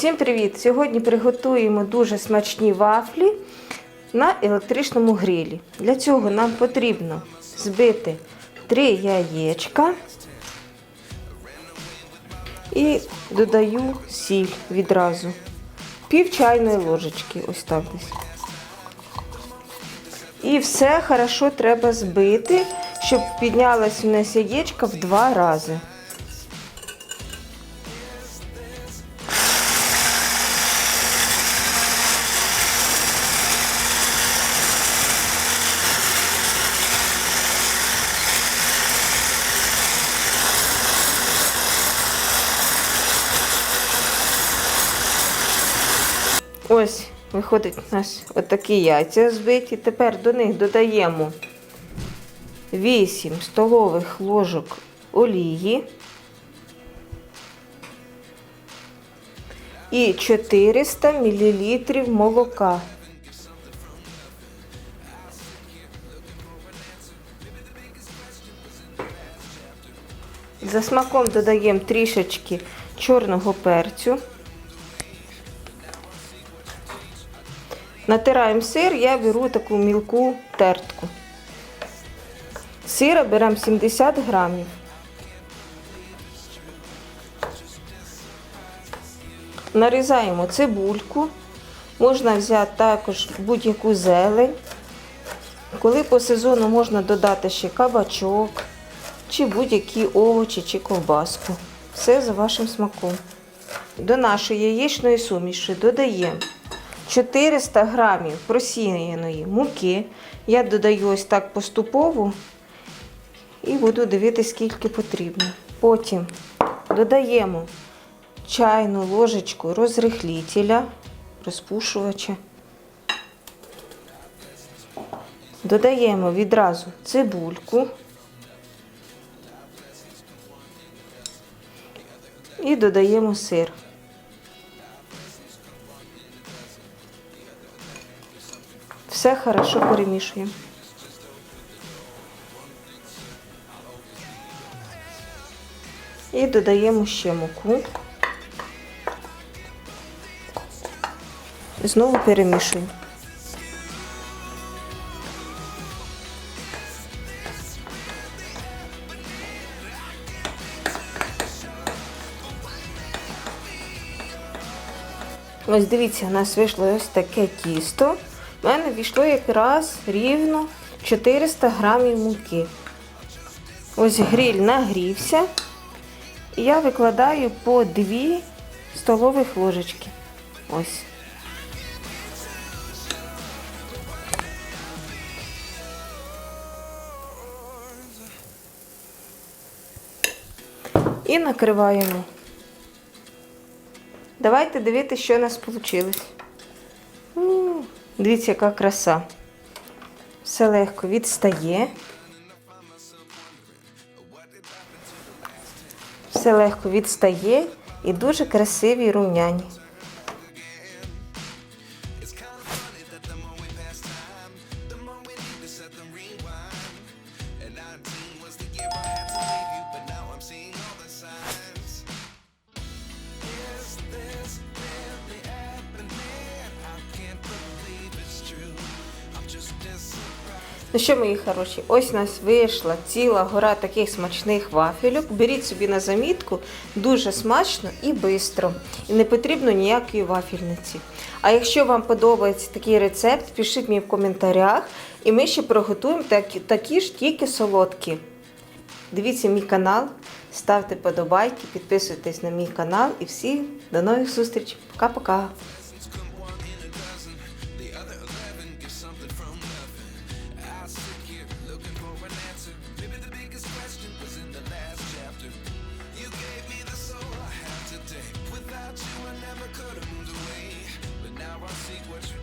Всім привіт! Сьогодні приготуємо дуже смачні вафлі на електричному грилі. Для цього нам потрібно збити 3 яєчка і додаю сіль відразу. Пів чайної ложечки, ось так десь. І все хорошо треба збити, щоб піднялось у нас яєчко в два рази. Ось, виходить у нас отакі яйця збиті. Тепер до них додаємо 8 столових ложок олії і 400 мл молока. За смаком додаємо трішечки чорного перцю. Натираємо сир, я беру таку мілку тертку. Сира беремо 70 грамів. Нарізаємо цибульку. Можна взяти також будь-яку зелень. Коли по сезону можна додати ще кабачок, чи будь-які овочі, чи ковбаску. Все за вашим смаком. До нашої яєчної суміші додаємо 400 грамів просіяної муки. Я додаю ось так поступово і буду дивитися, скільки потрібно. Потім додаємо чайну ложечку розрихлітеля, розпушувача. Додаємо відразу цибульку. І додаємо сир. Все хорошо перемішуємо. І додаємо ще муку. Знову перемішуємо. Ось дивіться, у нас вийшло ось таке тісто. У мене війшло якраз рівно 400 грамів муки. Ось гриль нагрівся. І я викладаю по 2 столових ложечки. Ось. І накриваємо. Давайте дивитися, що у нас вийшло. Дивіться, яка краса. Все легко відстає. Все легко відстає і дуже красиві рум'яні. Ну що, мої хороші, ось у нас вийшла ціла гора таких смачних вафельок. Беріть собі на замітку, дуже смачно і швидко. І не потрібно ніякої вафельниці. А якщо вам подобається такий рецепт, пишіть мені в коментарях, і ми ще приготуємо такі, такі ж тільки солодкі. Дивіться мій канал, ставте подобайки, підписуйтесь на мій канал і всі до нових зустрічей. Пока-пока! See what you